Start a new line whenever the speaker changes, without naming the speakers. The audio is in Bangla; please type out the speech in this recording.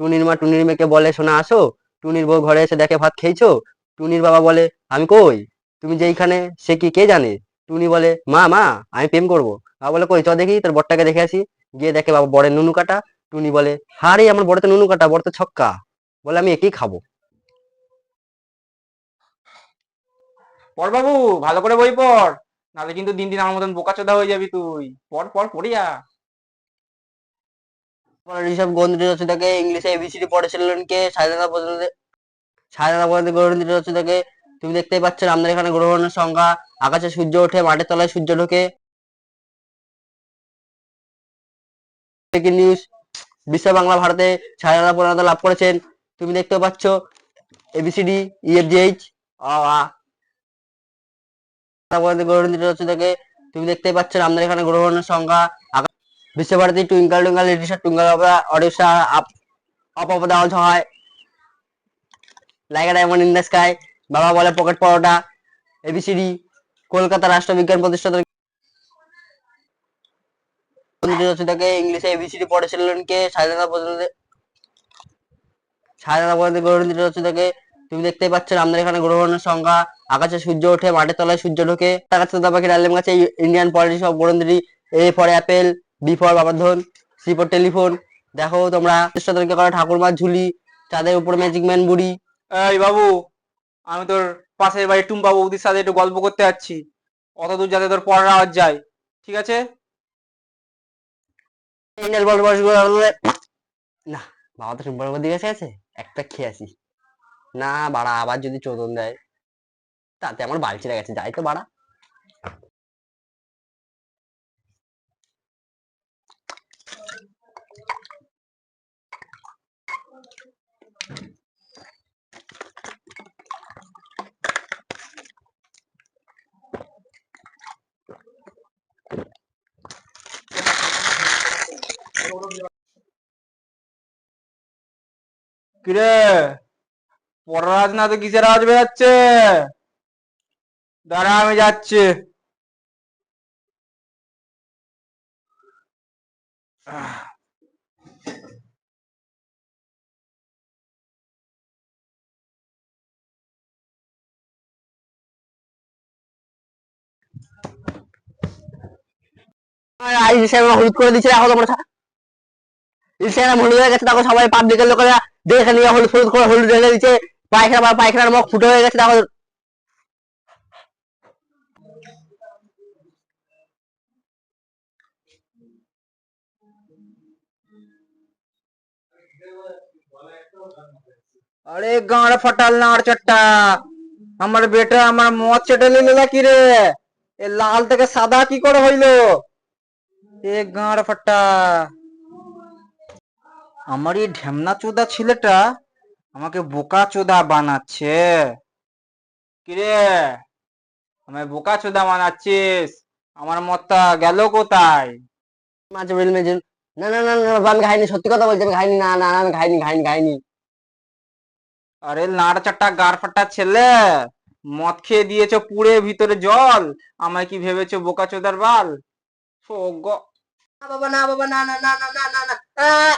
টুনির মা টুনির মেয়েকে বলে, শোনা, আসো। টুনির বউ ঘরে এসে দেখে, ভাত খেয়েছো? টুনির বাবা বলে, আমি কই? তুমি যেইখানে সে কি, কে জানে? টুনি বলে, মা মা, আমি প্রেম করব। বাবা বলে, কই, চ দেখি, তোর বরটাকে দেখে আসি। গিয়ে দেখে বাবা বরের নুনু কাটা। টুনি বলে হারে আমার বড় তো নুনু কাটা বড় তো ছক্কা। বলে, আমি একই খাব।
পড় বাবু, ভালো করে বই পড়, নাহলে কিন্তু দিন দিন আমার মতন বোকাচোদা হয়ে যাবি তুই। পড় পড়, পড়িয়া।
ঋষভ গন্ধিত রচিতাকে ইংলিশে এবিসিডি পড়েছিলেন কে? স্বাধীনতা পর্যন্ত স্বাধীনতা পর্যন্ত গণিত রচিতাকে তুমি দেখতেই পাচ্ছ আমাদের এখানে গ্রহণের সংখ্যা। আকাশে সূর্য ওঠে মাটির তলায় সূর্য ঢোকে। নিউজ বিশ্ব বাংলা ভারতে স্বাধীনতা পূর্ণতা লাভ করেছেন। তুমি দেখতে পাচ্ছ এবিসিডি ইএফজিএইচ গণিত রচিতাকে তুমি দেখতেই পাচ্ছ আমাদের এখানে গ্রহণের সংখ্যা। Visva Bharati twinkle twinkle little twinkle Odisha up of down হয়। Like diamond in the sky, বাবা বলে পকেট পরোটা এবিসিডি কলকাতা রাষ্ট্রবিজ্ঞান প্রতিষ্ঠাতা ইংলিশে এবিসিডি পর্যন্ত পর্যন্ত তুমি দেখতেই পাচ্ছ আমাদের এখানে গ্রহণের সংখ্যা, আকাশে সূর্য ওঠে মাটির তলায় সূর্য ঢোকে গাছে, ইন্ডিয়ান পলিটিক্স অফ গণিত A for apple B for বাবাধন C for telephone. দেখো তোমরা চেষ্টা তরিকা করা ঠাকুরমার ঝুলি চাঁদের উপর ম্যাজিক ম্যান বুড়ি।
এই বাবু আমি তোর পাশের বাড়ির টুম্পা বৌদির সাথে একটু গল্প করতে যাচ্ছি। অত দূর যাতে তোর পড়ার আওয়াজ যায় ঠিক আছে?
না বাবা তো একটা খেয়ে আসি। না বাড়া আবার যদি চোদন দেয় তাতে আমার বাল ছিঁড়ে গেছে যাই তো বাড়া।
কিরে? আওয়াজ না তো কিসের আওয়াজ বেরাচ্ছে? দাঁড়া আমি যাচ্ছি। আহ,
আই সাহেব হলুদ করে দিচ্ছে এখন তোমরা ইনস্টাগ্রাম হলুদ হয়ে গেছে, দেখো সবাই পাবলিকের লোকেরা দেখে নিয়ে হলুদ হলুদ করে হলুদ ঢেলে দিচ্ছে, পায়খানা পায়খানার মুখ ফুটে হয়ে গেছে, দেখো।
আরে গাঁড় ফাটাল নাড় চট্টা। আমার বেটা, আমার মদ চেটে নিল নাকি রে? এ লাল থেকে সাদা কি করে হইল? এ গাঁড় ফাটা। আমার এই ঢেমনা চোদা ছেলেটা আমাকে বোকা চোদা বানাচ্ছে কিরে আমায় বোকা চোদা বানাচ্ছিস আমার মতটা গেল কোথায়
মাছ বেল মেজেন না না না না বাবা, আমি খাইনি সত্যি কথা বলছি আমি খাইনি না না না, আমি খাইনি খাইনি খাইনি
আরে লাড় চাটা গার ফাটা ছেলে মদ খেয়ে দিয়েছ পুড়ে ভিতরে জল আমায় কি ভেবেছো বোকা চোদার বাল
না বাবা না বাবা না না না না না না না আহ!